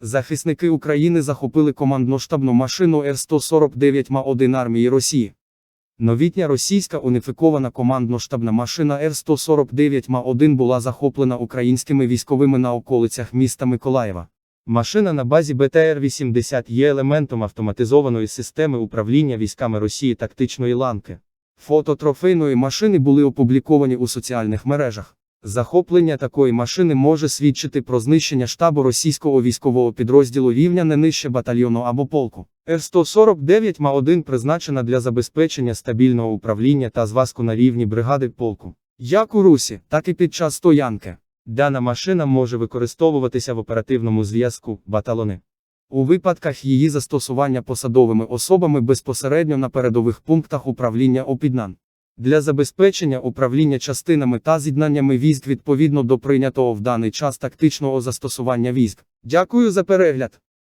Захисники України захопили командно-штабну машину Р-149 Ма-1 армії Росії. Новітня російська уніфікована командно-штабна машина Р-149 Ма-1 була захоплена українськими військовими на околицях міста Миколаєва. Машина на базі БТР-80 є елементом автоматизованої системи управління військами Росії тактичної ланки. Фото трофейної машини були опубліковані у соціальних мережах. Захоплення такої машини може свідчити про знищення штабу російського військового підрозділу рівня не нижче батальйону або полку. Р-149 Ма-1 призначена для забезпечення стабільного управління та зв'язку на рівні бригади полку. Як у Русі, так і під час стоянки. Дана машина може використовуватися в оперативному зв'язку баталони. У випадках її застосування посадовими особами безпосередньо на передових пунктах управління опіднан. Для забезпечення управління частинами та з'єднаннями військ відповідно до прийнятого в даний час тактичного застосування військ. Дякую за перегляд.